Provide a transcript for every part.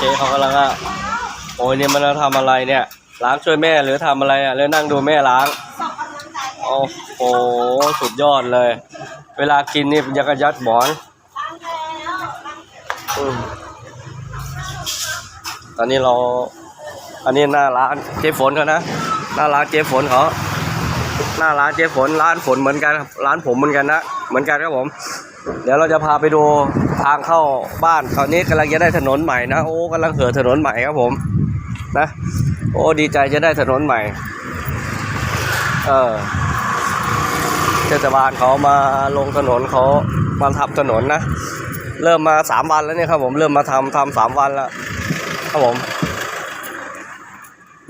เจ๊เขากำลังอะโอ้ยเนี่ยมันจะทำอะไรเนี่ยล้างช่วยแม่หรือทำอะไรอะแล้วนั่งดูแม่ล้างโอ้โหสุดยอดเลย เวลากินนี่ยังกระยัดหมอนอืมตอนนี้เรา อันนี้หน้าร้านเจ๊ฝนเขานะหน้าร้านเจ๊ฝนเขาหน้าร้านเจ๊ฝนร้านฝนเหมือนกันครับร้านผมเหมือนกันนะเหมือนกันครับผม เดี๋ยวเราจะพาไปดูทางเข้าบ้านตอนนี้กำลังจะได้ถนนใหม่นะโอ้กำลังเหินถนนใหม่ครับผมนะโอ้ดีใจจะได้ถนนใหม่ เออเทศบาลเขามาลงถนนเขามาทำถนนนะ เริ่มมาสามวันแล้วเนี่ยครับผมเริ่มมาทำทำสามวันแล้วครับผม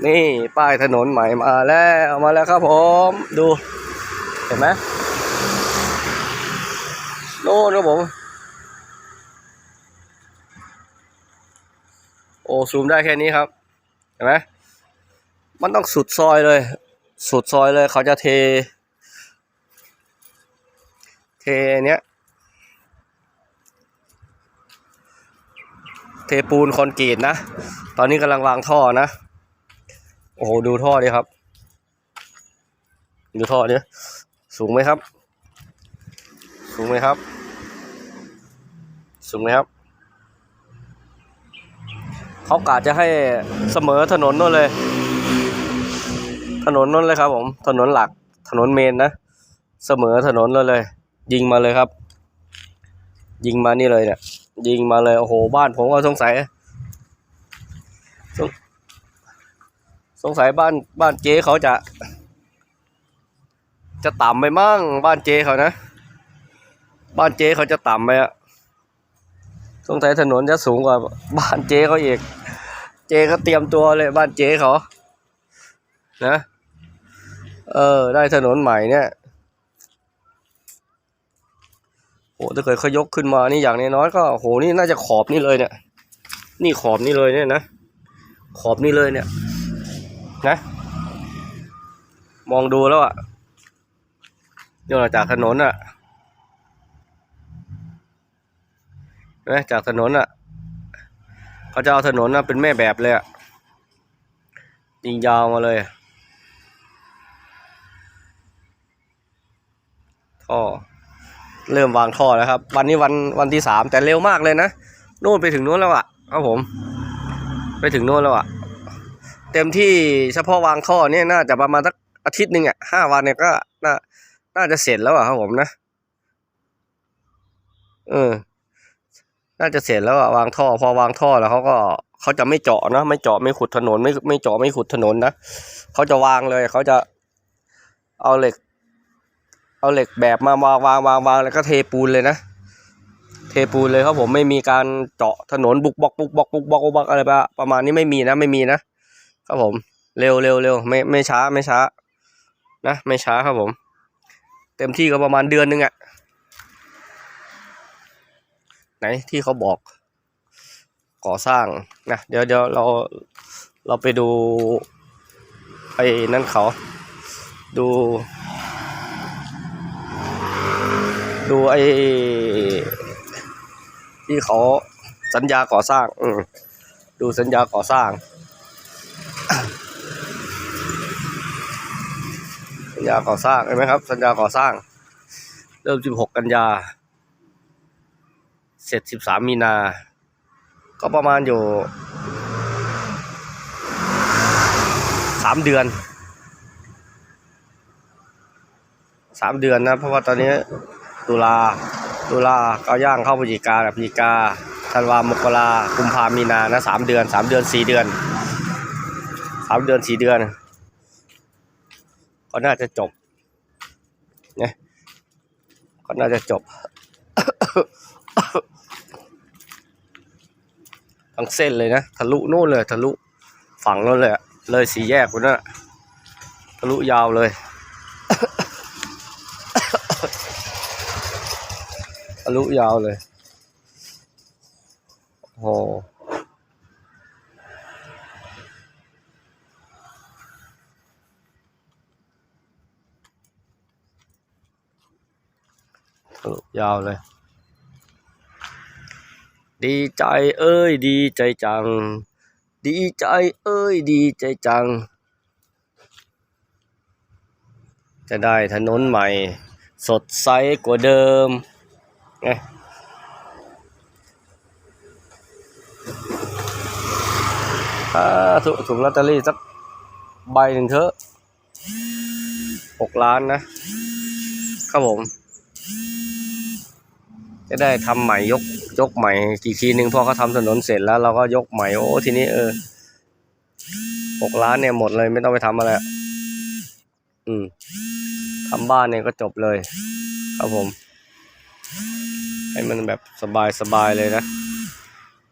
นี่ป้ายถนนใหม่มาแล้วมาแล้วครับผมดูเห็นไหม น่นครับผม โอ้ซูมได้แค่นี้ครับ เห็นไหมมันต้องสุดซอยเลย สุดซอยเลยเขาจะเท เทเนี้ย เทปูนคอนกรีตนะ ตอนนี้กำลังวางท่อนะ โอ้โห ดูท่อดิครับ ดูท่อดิสูงไหมครับ สูงไหมครับ สูงไหมครับ เขากะจะให้เสมอถนนนู่นเลย ถนนนั่นเลยครับ ผม ถนนหลัก ถนนเมนนะ เสมอถนนนั่นเลย ยิงมาเลยครับ ยิงมานี่เลยเนี่ย ยิงมาเลย โอ้โห บ้านผมก็สงสัยสงสงสัยบ้านบ้านเจ๊เขาจะ จะต่ำไปมั่ง บ้านเจ๊เขานะ บ้านเจ๊เขาจะต่ำไปอะ สงสัยถนนจะสูงกว่าบ้านเจ๊เขาอีก เจ๊เขาเตรียมตัวเลยบ้านเจ๊เขา นะ เออ ได้ถนนใหม่เนี่ย โอ้ถ้าเกิดเขายกขึ้นมานี่อย่างน้อยๆก็โหนี่น่าจะขอบนี่เลยเนี่ย นี่ขอบนี่เลยเนี่ยนะ ขอบนี่เลยเนี่ย นะ มองดูแล้วอะเนี่ยจากถนนอะเนะจากถนนอะเขาจะเอาถนนน่ะเป็นแม่แบบเลยอะยิงยาวมาเลยท่อเริ่มวางท่อแล้วครับ วันนี้วันวันที่สามแต่เร็วมากเลยนะนู่นไปถึงนู้นแล้วอะครับผม ไปถึงนู้นแล้วอะเต็มที่เฉพาะวางท่อเนี่ยน่าจะประมาณสักอาทิตย์หนึ่งอะห้าวันเนี่ยก็น่าน่าจะเสร็จแล้วอะครับผมนะ เออ น่าจะเสร็จแล้วอะวางท่อ พอวางท่อแล้วเขาก็เขาจะไม่เจาะนะไม่เจาะไม่ขุดถนนไม่ไม่เจาะไม่ขุดถนนนะเขาจะวางเลยเขาจะเอาเหล็ก เอาเหล็กแบบมาวางวางวางวางแล้วก็เทปูนเลยนะ เทปูนเลยครับผมไม่มีการเจาะถนนบุกบอกบุกบอกบุกบอกบกอกอะไรประประมาณนี้ไม่มีนะไม่มีนะครับผมเร็วเร็วเร็วไม่ไม่ช้าไม่ช้า นะ ไม่ช้าครับผม เต็มที่ก็ประมาณเดือนนึงอะ ไหนที่เขาบอกก่อสร้างนะเดี๋ยวเดี๋ยวเราเราไปดูไอ้นั่นเขา ดู ดูไอ้ที่เขาสัญญาก่อสร้าง อืดูสัญญาก่อสร้าง สัญญาก่อสร้างเห็นไหมครับ สัญญาก่อสร้าง เริ่ม 16 กันยา เสร็จ13มีนา ก็ประมาณอยู่3เดือน3เดือนนะเพราะว่าตอนนี้ตุลาตุลาก็ย่างเข้าพฤศจิกาพฤศจิกาธันวามกรากุมภามีนานะสามเดือนสามเดือนสี่เดือนสามเดือนสี่เดือน ก็น่าจะจบเนี่ยก็น่าจะจบ ทั้งเส้นเลยนะ ทะลุนู่นเลย ทะลุฝั่งนู่นเลย เลยสีแยกคนนั้นะทะลุยาวเลย ทะลุยาวเลยโอ้โหทะลุยาวเลย ดีใจเอ้ยดีใจจัง ดีใจเอ้ยดีใจจัง จะได้ถนนใหม่ สดใสกว่าเดิมไงถ้าถูกถูกลอตเตอรี่สักใบหนึ่งเถอะหกล้านนะครับผม จะได้ทำใหม่ยกยกใหม่อีกทีหนึ่งพอเขาทำถนนเสร็จแล้วเราก็ยกใหม่โอ้ทีนี้เออหกล้านเนี่ยหมดเลยไม่ต้องไปทำอะไร อืมทำบ้านเนี่ยก็จบเลย ครับผม ให้มันแบบสบายสบายเลยนะ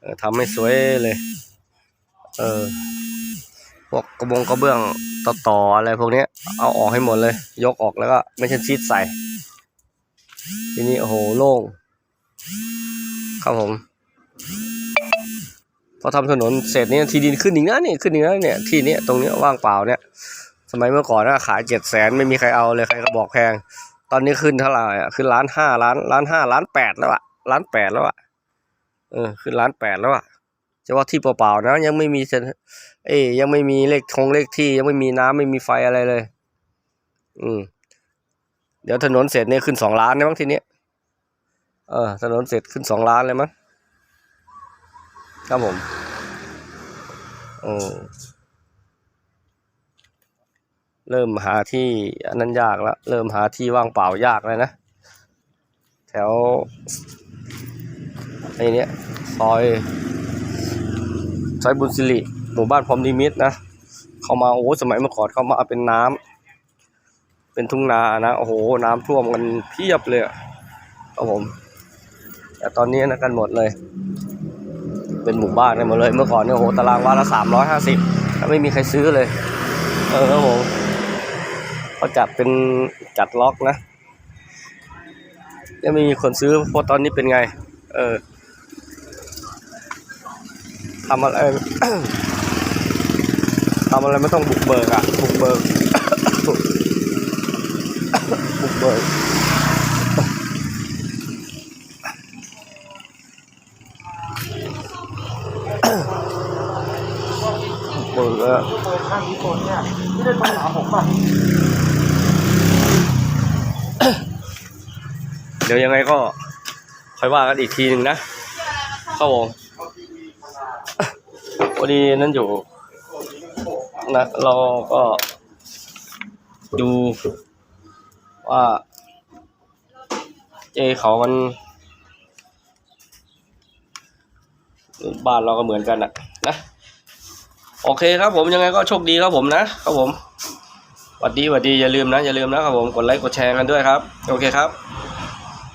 ออทำให้สวยเลย เออ พวกกระบงกระเบื้องต่อต่ออะไรพวกเนี้ยเอาออกให้หมดเลย ยกออกแล้วก็ไม่ใช่ชีตใส่ ทีนี้โอ้โหโล่ง ครับผมพอทำถนนเสร็จเนี่ยที่ดินขึ้นอีกนะนี่ขึ้นอีกนะเนี่ยที่เนี้ยตรงเนี้ยว่างเปล่าเนี่ย สมัยเมื่อก่อนนะขายเจ็ดแสนไม่มีใครเอาเลยใครก็บอกแพง ตอนนี้ขึ้นเท่าไหร่อะขึ้นล้านห้าล้านล้านห้าล้านแปดแล้วอะล้านแปดแล้วอะเออขึ้นล้านแปดแล้วอะเฉพาที่เปล่าๆนะ ยังไม่มีเซเอ้ยยังไม่มีเลขทงเลขที่ยังไม่มีน้ำไม่มีไฟอะไรเลย อืมเดี๋ยวถนนเสร็จเนี่ยขึ้นสองล้านนะมั้งทีเนี้ย เออถนนเสร็จขึ้นสองล้านเลยมั้งครับผมโอ้เริ่มหาที่อันนั้นยากแล้วเริ่มหาที่ว่างเปล่ายากเลยนะ แถวไอ้นี้ซอยซอยบุญสิริหมู่บ้านพรหมนิมิตรนะ เข้ามาโอ้สมัยเมื่อก่อนเข้ามาเป็นน้ำเป็นทุ่งนานะ โอ้โหน้ำท่วมกันเพียบเลยครับผม แต่ตอนนี้นะกันหมดเลย เป็นหมู่บ้านกันหมดเลย เมื่อก่อนเนี่ยโหตารางวาละสามร้อยห้าสิบไม่มีใครซื้อเลย เออครับผมเขาจัดเป็นจัดล็อกนะยังไม่มีคนซื้อเพราะตอนนี้เป็นไง เออทำอะไรทำอะไรไม่ต้องบุกเบิกอะบุกเบิกบุกเบิก เบิกแล้วีคนเนี่ยไม่ได้โทรหาผมป่ะเดี๋ยวยังไงก็ค่อยว่ากันอีกทีหนึ่งนะเข้าผมพอดีนั่นอยู่นะเราก็ดูว่า เจเขามัน บ้านเราก็เหมือนกันอะนะ โอเคครับผมยังไงก็โชคดีครับผมนะครับผมหวัดดีหวัดดีอย่าลืมนะอย่าลืมนะครับผมกดไลค์กดแชร์กันด้วยครับ โอเคครับ